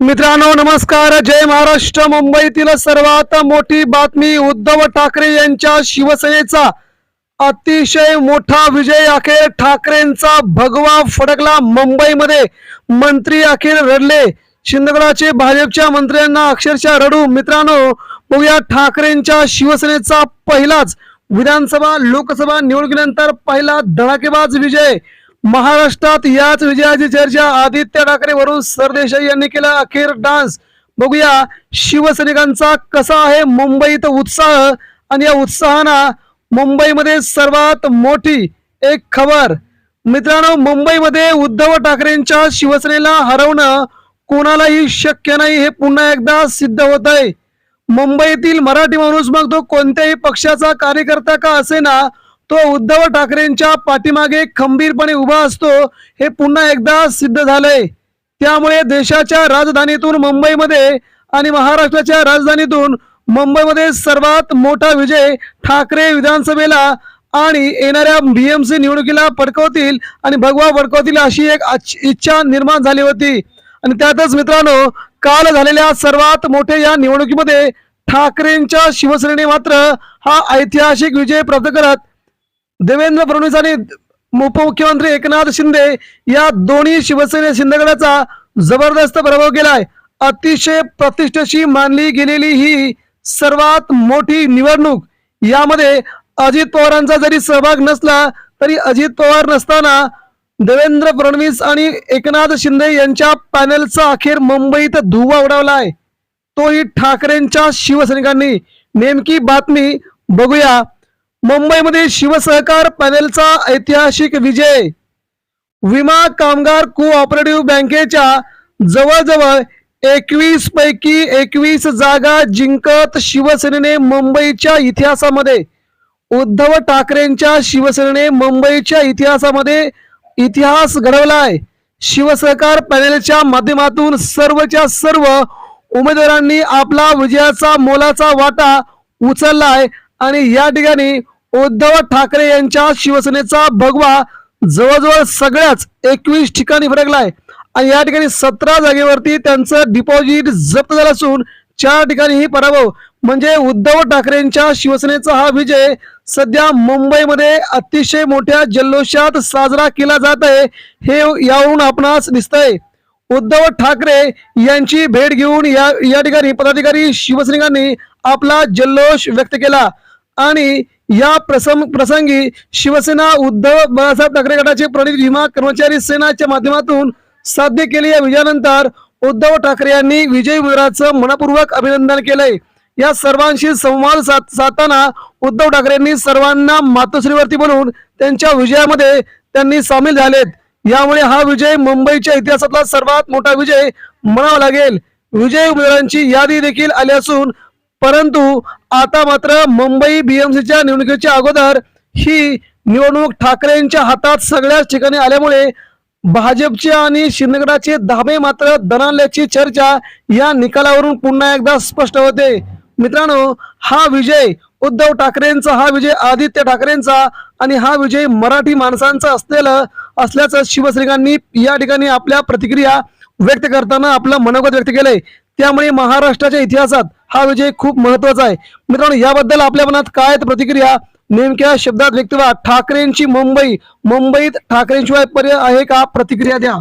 मित्रांनो नमस्कार. जय महाराष्ट्र. मुंबईतील सर्वात मोठी बातमी उद्धव ठाकरे यांच्या शिवसेनेचा अतिशय मोठा विजय अखेर ठाकरेंचा भगवा फडकला. मुंबईमध्ये मंत्री अखेर रडले. शिंदगडाचे भाजपच्या मंत्र्यांना अक्षरशः रडू. मित्रांनो बघूया ठाकरेंच्या शिवसेनेचा पहिलाच विधानसभा लोकसभा निवडणुकीनंतर पहिला धडाकेबाज विजय. महाराष्ट्रात याच विजयाची चर्चा आदित्य ठाकरे वरून सरदेसाई यांनी केला अखेर डान्स. बघूया शिवसैनिकांचा कसा आहे मुंबईत उत्साह आणि या उत्साहानं मुंबईमध्ये सर्वात मोठी एक खबर. मित्रांनो मुंबईमध्ये उद्धव ठाकरेंच्या शिवसेनेला हरवणं कोणालाही शक्य नाही हे पुन्हा एकदा सिद्ध होत आहे मुंबईतील मराठी माणूस मग तो कोणत्याही पक्षाचा कार्यकर्ता का असेना तो उद्धव ठाकरेंच्या पाठीमागे खंबीरपणे उभा असतो हे पुन्हा एकदा सिद्ध झालंय. त्यामुळे देशाच्या राजधानीतून मुंबईमध्ये आणि महाराष्ट्राच्या राजधानीतून मुंबईमध्ये सर्वात मोठा विजय ठाकरे विधानसभेला आणि येणाऱ्या बीएमसी निवडणुकीला पडकवतील आणि भगवा पडकवतील अशी एक इच्छा निर्माण झाली होती. आणि त्यातच मित्रांनो काल झालेल्या सर्वात मोठ्या या निवडणुकीमध्ये ठाकरेंच्या शिवसेनेने मात्र हा ऐतिहासिक विजय प्राप्त करत देवेंद्र फडणवीस आणि उपमुख्यमंत्री एकनाथ शिंदे या दोन्ही शिवसेने शिंदेगडाचा जबरदस्त प्रभाव केलाय. अतिशय प्रतिष्ठेशी मानली गेलेली ही सर्वात मोठी निवडणूक. यामध्ये अजित पवारांचा जरी सहभाग नसला तरी अजित पवार नसताना देवेंद्र फडणवीस आणि एकनाथ शिंदे यांच्या पॅनलचा अखेर मुंबईत धुवा उडवलाय. तोही ठाकरेंच्या शिवसैनिकांनी. नेमकी बातमी बघूया. मुंबईमध्ये शिवसहकार पॅनेलचा ऐतिहासिक विजय. विमा कामगार कोऑपरेटिव्ह बँकेच्या जवळजवळ एकवीस पैकी एकवीस जागा जिंकत शिवसेनेने मुंबईच्या इतिहासामध्ये. उद्धव ठाकरेंच्या शिवसेनेने मुंबईच्या इतिहासामध्ये इतिहास घडवलाय. शिवसहकार पॅनेलच्या माध्यमातून सर्वच्या सर्व उमेदवारांनी आपला विजयाचा मोलाचा वाटा उचललाय आणि या ठिकाणी उद्धव ठाकरे यांच्या शिवसेनेचा भगवा जवळजवळ सगळ्याच एकवीस ठिकाणी फरकलाय आणि या ठिकाणी सतरा जागेवरती त्यांचं डिपॉझिट जप्त झालं असून चार ठिकाणी ही पराभव. म्हणजे उद्धव ठाकरेंच्या शिवसेनेचा हा विजय सध्या मुंबईमध्ये अतिशय मोठ्या जल्लोषात साजरा केला जात आहे. हे यावरून आपणास दिसतंय. उद्धव ठाकरे यांची भेट घेऊन या या ठिकाणी पदाधिकारी शिवसैनिकांनी आपला जल्लोष व्यक्त केला. आणि या प्रसंग प्रसंगी शिवसेना उद्धव बाळासाहेब ठाकरे गटाचे प्रणित विमा कर्मचारी सेनाच्या माध्यमातून साध्य केलेल्या विजयानंतर उद्धव ठाकरे यांनी विजय उमेदवाराचं मनपूर्वक अभिनंदन केलंय. या सर्वांशी संवाद साध साधताना उद्धव ठाकरेंनी सर्वांना मातोश्रीवरती बोलून त्यांच्या विजयामध्ये त्यांनी सामील झालेत. यामुळे हा विजय मुंबईच्या इतिहासातला सर्वात मोठा विजय म्हणावा लागेल. विजय उमेदवारांची यादी देखील आली असून परंतु आता मात्र मुंबई बीएमसीच्या निवडणुकीच्या अगोदर ही निवडणूक ठाकरेंच्या हातात सगळ्याच ठिकाणी आल्यामुळे भाजपचे आणि शिंदेगडाचे धाबे मात्र दणाल्याची चर्चा या निकालावरून पुन्हा एकदा स्पष्ट होते. मित्रांनो हा विजय उद्धव ठाकरेंचा हा विजय आदित्य ठाकरेंचा आणि हा विजय मराठी माणसांचा असलेलं असल्याचं शिवसैनिकांनी या ठिकाणी आपल्या प्रतिक्रिया व्यक्त करताना आपलं मनोगत व्यक्त केलंय. त्यामुळे महाराष्ट्राच्या इतिहासात हा विजय खूप महत्त्वाचा आहे. मित्रांनो याबद्दल आपल्या मनात काय आहेत प्रतिक्रिया? नेमक्या शब्दात व्यक्त व्हा. ठाकरेंची मुंबई मुंबईत ठाकरेंशिवाय पर्याय आहे का? प्रतिक्रिया द्या.